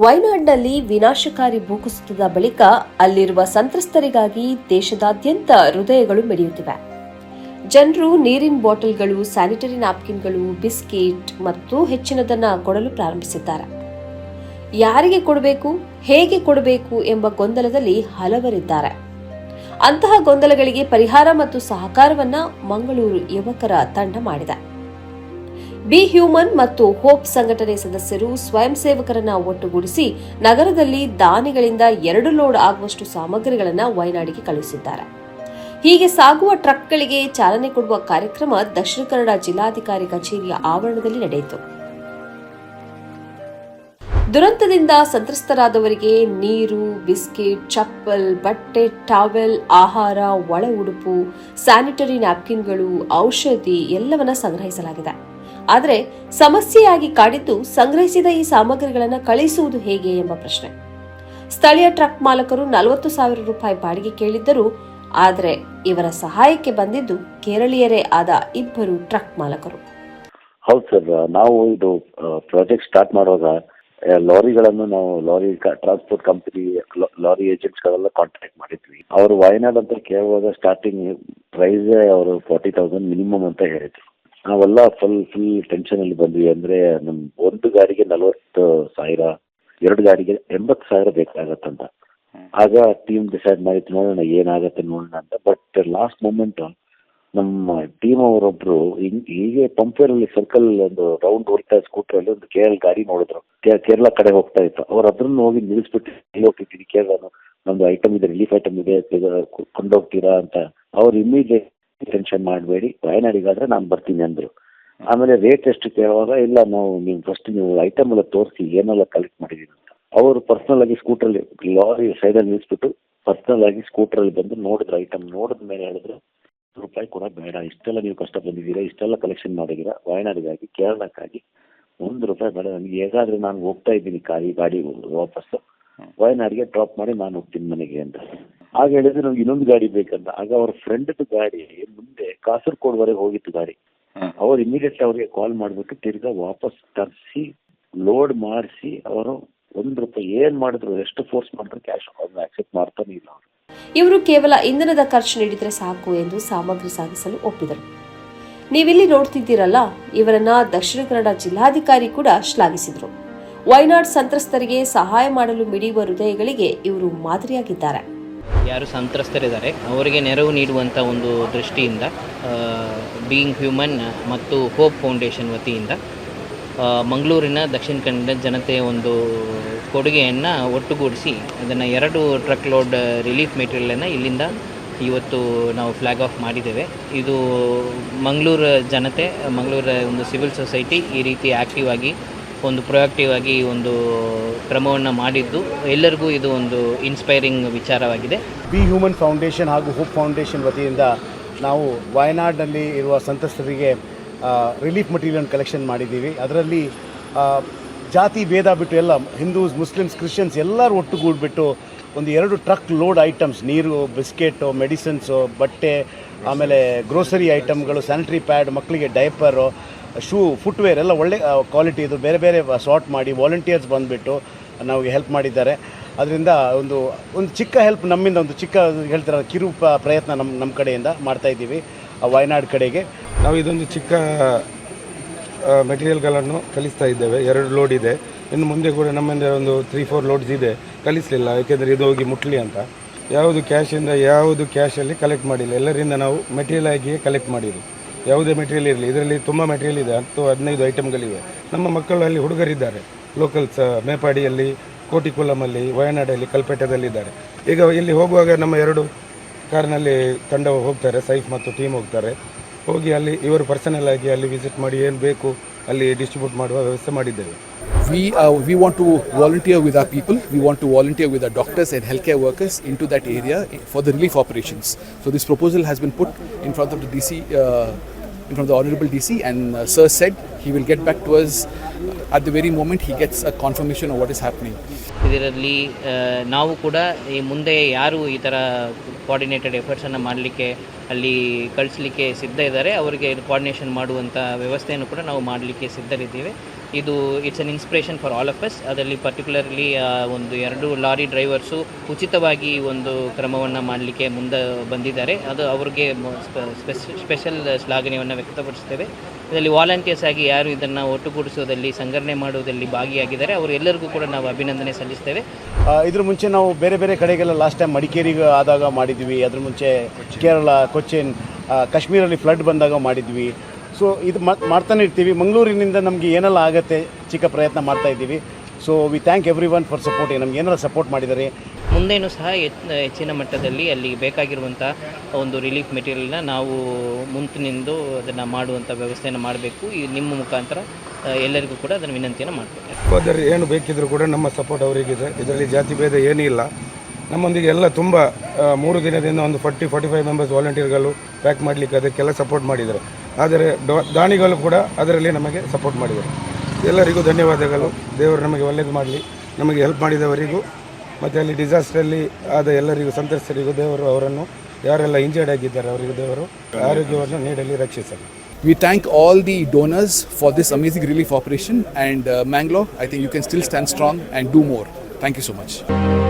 ವಯನಾಡ್ನಲ್ಲಿ ವಿನಾಶಕಾರಿ ಭೂಕುಸಿತದ ಬಳಿಕ ಅಲ್ಲಿರುವ ಸಂತ್ರಸ್ತರಿಗಾಗಿ ದೇಶದಾದ್ಯಂತ ಹೃದಯಗಳು ಮಿಡಿಯುತ್ತಿವೆ. ಜನರು ನೀರಿನ ಬಾಟಲ್ಗಳು, ಸ್ಯಾನಿಟರಿ ನ್ಯಾಪ್ಕಿನ್ಗಳು, ಬಿಸ್ಕೆಟ್ ಮತ್ತು ಹೆಚ್ಚಿನದನ್ನ ಕೊಡಲು ಪ್ರಾರಂಭಿಸಿದ್ದಾರೆ. ಯಾರಿಗೆ ಕೊಡಬೇಕು, ಹೇಗೆ ಕೊಡಬೇಕು ಎಂಬ ಗೊಂದಲದಲ್ಲಿ ಹಲವರಿದ್ದಾರೆ. ಅಂತಹ ಗೊಂದಲಗಳಿಗೆ ಪರಿಹಾರ ಮತ್ತು ಸಹಕಾರವನ್ನ ಮಂಗಳೂರು ಯುವಕರ ತಂಡ ಮಾಡಿದೆ. ಬಿ ಹ್ಯೂಮನ್ ಮತ್ತು ಹೋಪ್ ಸಂಘಟನೆ ಸದಸ್ಯರು ಸ್ವಯಂ ಸೇವಕರನ್ನ ಒಟ್ಟುಗೂಡಿಸಿ ನಗರದಲ್ಲಿ ದಾನಿಗಳಿಂದ ಎರಡು ಲೋಡ್ ಆಗುವಷ್ಟು ಸಾಮಗ್ರಿಗಳನ್ನು ವಯನಾಡಿಗೆ ಕಳುಹಿಸಿದ್ದಾರೆ. ಹೀಗೆ ಸಾಗುವ ಟ್ರಕ್ಗಳಿಗೆ ಚಾಲನೆ ಕೊಡುವ ಕಾರ್ಯಕ್ರಮ ದಕ್ಷಿಣ ಕನ್ನಡ ಜಿಲ್ಲಾಧಿಕಾರಿ ಕಚೇರಿಯ ಆವರಣದಲ್ಲಿ ನಡೆಯಿತು. ದುರಂತದಿಂದ ಸಂತ್ರಸ್ತರಾದವರಿಗೆ ನೀರು, ಬಿಸ್ಕೆಟ್, ಚಪ್ಪಲ್, ಬಟ್ಟೆ, ಟಾವೆಲ್, ಆಹಾರ, ಒಳ ಉಡುಪು, ಸ್ಯಾನಿಟರಿ ನ್ಯಾಪ್ಕಿನ್ಗಳು, ಔಷಧಿ ಎಲ್ಲವನ್ನ ಸಂಗ್ರಹಿಸಲಾಗಿದೆ. ಆದರೆ ಸಮಸ್ಯೆಯಾಗಿ ಕಾಡಿದ್ದು ಸಂಗ್ರಹಿಸಿದ ಈ ಸಾಮಗ್ರಿಗಳನ್ನು ಕಳಿಸುವುದು ಹೇಗೆ ಎಂಬ ಪ್ರಶ್ನೆ. ಸ್ಥಳೀಯ ಟ್ರಕ್ ಮಾಲಕರು ನಲವತ್ತು ಸಾವಿರ ರೂಪಾಯಿ ಬಾಡಿಗೆ ಕೇಳಿದ್ದರು. ಆದರೆ ಇವರ ಸಹಾಯಕ್ಕೆ ಬಂದಿದ್ದು ಕೇರಳೀಯರೇ ಆದ ಇಬ್ಬರು ಟ್ರಕ್ ಮಾಲಕರು. ಹೌದು ಸರ್, ನಾವು ಇದು ಪ್ರಾಜೆಕ್ಟ್ ಸ್ಟಾರ್ಟ್ ಮಾಡುವಾಗ ಲಾರಿಗಳನ್ನು ನಾವು ಲಾರಿ ಟ್ರಾನ್ಸ್ಪೋರ್ಟ್ ಕಂಪನಿ ಲಾರಿ ಏಜೆಂಟ್ಸ್ಗಳೆಲ್ಲ ಕಾಂಟ್ಯಾಕ್ಟ್ ಮಾಡಿದ್ವಿ. ಅವರು ವಯನಾಡ್ ಅಂತ ಕೇಳುವಾಗ ಸ್ಟಾರ್ಟಿಂಗ್ ಪ್ರೈಸ್ ಅವರು ಫಾರ್ಟಿ ತೌಸಂಡ್ ಮಿನಿಮಮ್ ಅಂತ ಹೇಳಿದ್ರು. ನಾವೆಲ್ಲ ಫುಲ್ ಫುಲ್ ಟೆನ್ಷನಲ್ಲಿ ಬಂದ್ವಿ ಅಂದರೆ ನಮ್ಮ ಒಂದು ಗಾಡಿಗೆ ನಲವತ್ತು ಸಾವಿರ, ಎರಡು ಗಾಡಿಗೆ ಎಂಬತ್ತು ಸಾವಿರ ಬೇಕಾಗತ್ತಂತ ಆಗ ಟೀಮ್ ಡಿಸೈಡ್ ಮಾಡಿತ್ತು ನೋಡೋಣ ಏನಾಗುತ್ತೆ ನೋಡೋಣ ಅಂತ. ಬಟ್ ಲಾಸ್ಟ್ ಮೂಮೆಂಟ್ ನಮ್ಮ ಟೀಮ್ ಅವರೊಬ್ರು ಹೀಗೆ ಪಂಪೇರಲ್ಲಿ ಸರ್ಕಲ್ ಒಂದು ರೌಂಡ್ ಹೊಡ್ತಾ ಸ್ಕೂಟ್ರಲ್ಲಿ ಒಂದು ಕೇರಳ ಗಾಡಿ ನೋಡಿದ್ರು. ಕೇರಳ ಕಡೆ ಹೋಗ್ತಾ ಇತ್ತು. ಅವ್ರು ಅದ್ರನ್ನ ಹೋಗಿ ನಿಲ್ಲಿಸ್ಬಿಟ್ಟು ಎಲ್ಲಿ ಹೋಗ್ತಿದ್ದೀರಿ? ಕೇರಳ ನಮ್ದು ಐಟಮ್ ಇದೆ ರಿಲೀಫ್ ಐಟಮ್ ಇದೆ ಕೊಂಡೋಗ್ತೀರಾ ಅಂತ. ಅವ್ರು ಇಮಿಡಿಯೇಟ್ ಟೆನ್ಷನ್ ಮಾಡಬೇಡಿ. ವಯನಾಡಿಗಾದ್ರೆ ನಾನು ಬರ್ತೀನಿ ಅಂದ್ರು. ಆಮೇಲೆ ರೇಟ್ ಎಷ್ಟು ಕೇಳುವಾಗ ಇಲ್ಲ ನಾವು ನೀವು ಫಸ್ಟ್ ನೀವು ಐಟಮ್ ಎಲ್ಲ ತೋರಿಸಿ ಏನೆಲ್ಲ ಕಲೆಕ್ಟ್ ಮಾಡಿದೀನಿ ಅಂತ. ಅವರು ಪರ್ಸ್ನಲ್ ಆಗಿ ಸ್ಕೂಟ್ರಲ್ಲಿ ಲಾರಿ ಸೈಡಲ್ಲಿ ನಿಲ್ಲಿಸ್ಬಿಟ್ಟು ಪರ್ಸ್ನಲ್ ಆಗಿ ಸ್ಕೂಟ್ರಲ್ಲಿ ಬಂದು ನೋಡಿದ್ರು ಐಟಮ್ ನೋಡಿದ ಮೇಲೆ ಹೇಳಿದ್ರು ರೂಪಾಯಿ ಕೂಡ ಬೇಡ. ಇಷ್ಟೆಲ್ಲ ನೀವು ಕಷ್ಟ ಬಂದಿದ್ದೀರಾ ಇಷ್ಟೆಲ್ಲ ಕಲೆಕ್ಷನ್ ಮಾಡಿದ್ದೀರಾ ವಯನಾಡಿಗಾಗಿ ಕೇರಳಕ್ಕಾಗಿ ಒಂದು ರೂಪಾಯಿ ಬೇಡ. ನನಗೆ ಹೇಗಾದ್ರೆ ನಾನು ಹೋಗ್ತಾ ಇದ್ದೀನಿ ಕಾಯಿ ಗಾಡಿ ವಾಪಸ್ಸು. ವಯನಾಡಿಗೆ ಡ್ರಾಪ್ ಮಾಡಿ ನಾನು ಹೋಗ್ತೀನಿ ಮನೆಗೆ ಅಂತ. ಆಗ ಹೇಳಿದ್ರೆ ನಮ್ಗೆ ಇನ್ನೊಂದು ಗಾಡಿ ಬೇಕಂತ. ಆಗ ಅವ್ರ ಫ್ರೆಂಡ್ದು ಗಾಡಿ ಮುಂದೆ ಕಾಸರಗೋಡ್ವರೆಗೆ ಹೋಗಿತ್ತು ಗಾಡಿ. ಅವ್ರು ಇಮಿಡಿಯೇಟ್ ಅವ್ರಿಗೆ ಕಾಲ್ ಮಾಡ್ಬಿಟ್ಟು ತಿರ್ಗಾ ವಾಪಸ್ ತರಿಸಿ ಲೋಡ್ ಮಾಡಿಸಿ ಅವರು ಒಂದ್ ರೂಪಾಯಿ ಏನ್ ಮಾಡಿದ್ರು ಎಷ್ಟು ಫೋರ್ಸ್ ಮಾಡಿದ್ರು ಕ್ಯಾಶ್ ಅವ್ರನ್ನ ಆಕ್ಸೆಪ್ಟ್ ಮಾಡ್ತಾನೆ ಇಲ್ಲ ಅವರು. ಇವರು ಕೇವಲ ಇಂಧನದ ಖರ್ಚು ನೀಡಿದ್ರೆ ಸಾಕು ಎಂದು ಸಾಮಗ್ರಿ ಸಾಗಿಸಲು ಒಪ್ಪಿದರು. ನೀವಿಲ್ಲಿ ನೋಡ್ತಿದ್ದೀರಲ್ಲ ಇವರನ್ನ ದಕ್ಷಿಣ ಕನ್ನಡ ಜಿಲ್ಲಾಧಿಕಾರಿ ಕೂಡ ಶ್ಲಾಘಿಸಿದರು. ವೈನಾಡ್ ಸಂತ್ರಸ್ತರಿಗೆ ಸಹಾಯ ಮಾಡಲು ಮಿಡಿಯುವ ಹೃದಯಗಳಿಗೆ ಇವರು ಮಾದರಿಯಾಗಿದ್ದಾರೆ. ಯಾರು ಸಂತ್ರಸ್ತರಿದ್ದಾರೆ, ಅವರಿಗೆ ನೆರವು ನೀಡುವಂಥ ಒಂದು ದೃಷ್ಟಿಯಿಂದ ಬೀಯಿಂಗ್ ಹ್ಯೂಮನ್ ಮತ್ತು ಹೋಪ್ ಫೌಂಡೇಶನ್ ವತಿಯಿಂದ ಮಂಗಳೂರಿನ ದಕ್ಷಿಣ ಕನ್ನಡ ಜನತೆಯ ಒಂದು ಕೊಡುಗೆಯನ್ನು ಒಟ್ಟುಗೂಡಿಸಿ, ಅದನ್ನು ಎರಡು ಟ್ರಕ್ ಲೋಡ್ ರಿಲೀಫ್ ಮೆಟೀರಿಯಲನ್ನು ಇಲ್ಲಿಂದ ಇವತ್ತು ನಾವು ಫ್ಲ್ಯಾಗ್ ಆಫ್ ಮಾಡಿದ್ದೇವೆ. ಇದು ಮಂಗಳೂರು ಜನತೆ, ಮಂಗಳೂರ ಒಂದು ಸಿವಿಲ್ ಸೊಸೈಟಿ ಈ ರೀತಿ ಆ್ಯಕ್ಟಿವ್ ಆಗಿ ಒಂದು ಪ್ರೊಯಾಕ್ಟಿವ್ ಆಗಿ ಒಂದು ಕ್ರಮವನ್ನು ಮಾಡಿದ್ದು. ಎಲ್ಲರಿಗೂ ಇದು ಒಂದು ಇನ್ಸ್ಪೈರಿಂಗ್ ವಿಚಾರವಾಗಿದೆ. ಬಿ ಹ್ಯೂಮನ್ ಫೌಂಡೇಶನ್ ಹಾಗೂ ಹೋಪ್ ಫೌಂಡೇಶನ್ ವತಿಯಿಂದ ನಾವು ವಯನಾಡ್ನಲ್ಲಿ ಇರುವ ಸಂತ್ರಸ್ತರಿಗೆ ರಿಲೀಫ್ ಮಟೀರಿಯಲ್ ಕಲೆಕ್ಷನ್ ಮಾಡಿದ್ದೀವಿ. ಅದರಲ್ಲಿ ಜಾತಿ ಭೇದ ಬಿಟ್ಟು ಎಲ್ಲ ಹಿಂದೂಸ್ ಮುಸ್ಲಿಮ್ಸ್ ಕ್ರಿಶ್ಚಿಯನ್ಸ್ ಎಲ್ಲರೂ ಒಟ್ಟುಗೂಡ್ಬಿಟ್ಟು ಒಂದು ಎರಡು ಟ್ರಕ್ ಲೋಡ್ ಐಟಮ್ಸ್ ನೀರು ಬಿಸ್ಕೆಟು ಮೆಡಿಸಿನ್ಸು ಬಟ್ಟೆ, ಆಮೇಲೆ ಗ್ರೋಸರಿ ಐಟಮ್ಗಳು ಸ್ಯಾನಿಟ್ರಿ ಪ್ಯಾಡ್ ಮಕ್ಕಳಿಗೆ ಡೈಪರು ಶೂ ಫುಟ್ವೇರ್ ಎಲ್ಲ ಒಳ್ಳೆ ಕ್ವಾಲಿಟಿ ಇದು. ಬೇರೆ ಬೇರೆ ಸಾರ್ಟ್ ಮಾಡಿ ವಾಲಂಟಿಯರ್ಸ್ ಬಂದುಬಿಟ್ಟು ನಮಗೆ ಹೆಲ್ಪ್ ಮಾಡಿದ್ದಾರೆ. ಅದರಿಂದ ಒಂದು ಒಂದು ಚಿಕ್ಕ ಹೆಲ್ಪ್ ನಮ್ಮಿಂದ, ಒಂದು ಚಿಕ್ಕ ಹೇಳ್ತಾರೆ ಕಿರು ಪ್ರಯತ್ನ ನಮ್ಮ ನಮ್ಮ ಕಡೆಯಿಂದ ಮಾಡ್ತಾ ಇದ್ದೀವಿ, ಆ ವಯನಾಡ್ ಕಡೆಗೆ. ನಾವು ಇದೊಂದು ಚಿಕ್ಕ ಮೆಟೀರಿಯಲ್ಗಳನ್ನು ಕಲಿಸ್ತಾ ಇದ್ದೇವೆ. ಎರಡು ಲೋಡ್ ಇದೆ. ಇನ್ನು ಮುಂದೆ ಕೂಡ ನಮ್ಮಿಂದ ಒಂದು ತ್ರೀ ಫೋರ್ ಲೋಡ್ಸ್ ಇದೆ. ಕಲಿಸಲಿಲ್ಲ, ಯಾಕೆಂದರೆ ಇದು ಹೋಗಿ ಮುಟ್ಲಿ ಅಂತ. ಯಾವುದು ಕ್ಯಾಶಿಂದ ಯಾವುದು ಕ್ಯಾಶಲ್ಲಿ ಕಲೆಕ್ಟ್ ಮಾಡಿಲ್ಲ. ಎಲ್ಲರಿಂದ ನಾವು ಮೆಟೀರಿಯಲ್ ಆಗಿಯೇ ಕಲೆಕ್ಟ್ ಮಾಡಿದ್ದು. ಯಾವುದೇ ಮೆಟೀರಿಯಲ್ ಇರಲಿ, ಇದರಲ್ಲಿ ತುಂಬ ಮೆಟೀರಿಯಲ್ ಇದೆ, ಹತ್ತು, ಹದಿನೈದು ಐಟಮ್ಗಳಿವೆ ನಮ್ಮ ಮಕ್ಕಳು ಅಲ್ಲಿ ಹುಡುಗರಿದ್ದಾರೆ. ಲೋಕಲ್ಸ್ ಮೇಪಾಡಿಯಲ್ಲಿ ಕೋಟಿಕುಲಮಲ್ಲಿ ವಯನಾಡಲ್ಲಿ ಕಲ್ಪೆಟ್ಟದಲ್ಲಿದ್ದಾರೆ ಈಗ ಇಲ್ಲಿ ಹೋಗುವಾಗ ನಮ್ಮ ಎರಡು ಕಾರ್ನಲ್ಲಿ ತಂಡ ಹೋಗ್ತಾರೆ ಸೈಫ್ ಮತ್ತು ಟೀಮ್ ಹೋಗ್ತಾರೆ. ಹೋಗಿ ಅಲ್ಲಿ ಇವರು ಪರ್ಸನಲ್ ಆಗಿ ಅಲ್ಲಿ ವಿಸಿಟ್ ಮಾಡಿ ಏನು ಬೇಕು ಅಲ್ಲಿ ಡಿಸ್ಟ್ರಿಬ್ಯೂಟ್ ಮಾಡುವ ವ್ಯವಸ್ಥೆ ಮಾಡಿದ್ದೇವೆ we uh, we want to volunteer with our people. We want to volunteer with our doctors and healthcare workers into that area for the relief operations. So this proposal has been put in front of the DC, uh, in front of the honourable DC, and uh, Sir said he will get back to us at the very moment he gets a confirmation of what is happening. ಇದರಲ್ಲಿ ನಾವು ಕೂಡ ಈ ಮುಂದೆ ಯಾರು ಈ ಥರ coordinated ಎಫರ್ಟ್ಸನ್ನು ಮಾಡಲಿಕ್ಕೆ, ಅಲ್ಲಿ ಕಳಿಸ್ಲಿಕ್ಕೆ ಸಿದ್ಧ ಇದ್ದಾರೆ, ಅವರಿಗೆ ಕೋಆರ್ಡಿನೇಷನ್ ಮಾಡುವಂಥ ವ್ಯವಸ್ಥೆಯನ್ನು ಕೂಡ ನಾವು ಮಾಡಲಿಕ್ಕೆ ಸಿದ್ಧರಿದ್ದೇವೆ. ಇದು it's an inspiration for all of us ಅದರಲ್ಲಿ ಪರ್ಟಿಕ್ಯುಲರ್ಲಿ ಒಂದು ಎರಡು ಲಾರಿ ಡ್ರೈವರ್ಸು ಉಚಿತವಾಗಿ ಒಂದು ಕ್ರಮವನ್ನು ಮಾಡಲಿಕ್ಕೆ ಮುಂದೆ ಬಂದಿದ್ದಾರೆ. ಅದು ಅವ್ರಿಗೆ ಸ್ಪೆಷಲ್ ಶ್ಲಾಘನೆಯನ್ನು ವ್ಯಕ್ತಪಡಿಸ್ತೇವೆ. ಇದರಲ್ಲಿ ವಾಲಂಟಿಯರ್ಸ್ ಆಗಿ ಯಾರು ಇದನ್ನು ಒಟ್ಟುಗೂಡಿಸೋದಲ್ಲಿ ಸಂಘಟನೆ ಮಾಡುವುದರಲ್ಲಿ ಭಾಗಿಯಾಗಿದ್ದಾರೆ. ಅವರೆಲ್ಲರಿಗೂ ಕೂಡ ನಾವು ಅಭಿನಂದನೆ ಸಲ್ಲಿಸ್ತೇವೆ. ಇದ್ರ ಮುಂಚೆ ನಾವು ಬೇರೆ ಬೇರೆ ಕಡೆಗೆಲ್ಲ ಲಾಸ್ಟ್ ಟೈಮ್ ಮಡಿಕೇರಿಗೆ ಆದಾಗ ಮಾಡಿದ್ವಿ. ಅದ್ರ ಮುಂಚೆ ಕೇರಳ, ಕೊಚ್ಚಿನ್ ಕಾಶ್ಮೀರಲ್ಲಿ ಫ್ಲಡ್ ಬಂದಾಗ ಮಾಡಿದ್ವಿ. ಸೊ ಇದು ಮಾಡ್ತಾನೆ ಇರ್ತೀವಿ. ಮಂಗಳೂರಿನಿಂದ ನಮಗೆ ಏನೆಲ್ಲ ಆಗುತ್ತೆ ಚಿಕ್ಕ ಪ್ರಯತ್ನ ಮಾಡ್ತಾ ಇದ್ದೀವಿ. So we thank every one for support ನಮ್ಗೆ ಏನಾರ ಸಪೋರ್ಟ್ ಮಾಡಿದ್ದಾರೆ ಮುಂದೇನೂ ಸಹ ಹೆಚ್ಚ ಹೆಚ್ಚಿನ ಮಟ್ಟದಲ್ಲಿ ಅಲ್ಲಿ ಬೇಕಾಗಿರುವಂಥ ಒಂದು ರಿಲೀಫ್ ಮೆಟೀರಿಯಲ್ನ ನಾವು ಮುಂತಿನಿಂದ ಅದನ್ನು ಮಾಡುವಂಥ ವ್ಯವಸ್ಥೆಯನ್ನು ಮಾಡಬೇಕು. ಈ ನಿಮ್ಮ ಮುಖಾಂತರ ಎಲ್ಲರಿಗೂ ಕೂಡ ಅದನ್ನು ವಿನಂತಿಯನ್ನು ಮಾಡ್ತೇವೆ ಫರ್ದರ್ ಏನು ಬೇಕಿದ್ರೂ ಕೂಡ ನಮ್ಮ ಸಪೋರ್ಟ್ ಅವರಿಗಿದೆ. ಇದರಲ್ಲಿ ಜಾತಿ ಭೇದ ಏನೂ ಇಲ್ಲ. ನಮ್ಮೊಂದಿಗೆ ಎಲ್ಲ ತುಂಬ ಮೂರು ದಿನದಿಂದ ಒಂದು ಫಾರ್ಟಿ ಫಾರ್ಟಿ ಫೈವ್ ಮೆಂಬರ್ಸ್ ವಾಲಂಟಿಯರ್ಗಳು ಪ್ಯಾಕ್ ಮಾಡಲಿಕ್ಕೆ ಅದಕ್ಕೆಲ್ಲ ಸಪೋರ್ಟ್ ಮಾಡಿದ್ದಾರೆ. ಆದರೆ ದಾಣಿಗಳು ದಾನಿಗಳು ಕೂಡ ಅದರಲ್ಲಿ ನಮಗೆ ಸಪೋರ್ಟ್ ಮಾಡಿದ್ದಾರೆ. ಎಲ್ಲರಿಗೂ ಧನ್ಯವಾದಗಳು ದೇವರು ನಮಗೆ ಒಳ್ಳೇದು ಮಾಡಲಿ ನಮಗೆ ಹೆಲ್ಪ್ ಮಾಡಿದವರಿಗೂ ಮತ್ತು ಅಲ್ಲಿ ಡಿಸಾಸ್ಟ್ರಲ್ಲಿ ಆದ ಎಲ್ಲರಿಗೂ ಸಂತ್ರಸ್ತರಿಗೂ ದೇವರು ಅವರನ್ನು ಯಾರೆಲ್ಲ ಇಂಜರ್ಡ್ ಆಗಿದ್ದಾರೆ ಅವರಿಗೂ ದೇವರು ಆರೋಗ್ಯವನ್ನು ನೀಡಲಿ ರಕ್ಷಿಸಲಿ We thank all the donors for this amazing relief operation. And uh, Mangalore, I think you can still stand strong and do more. Thank you so much.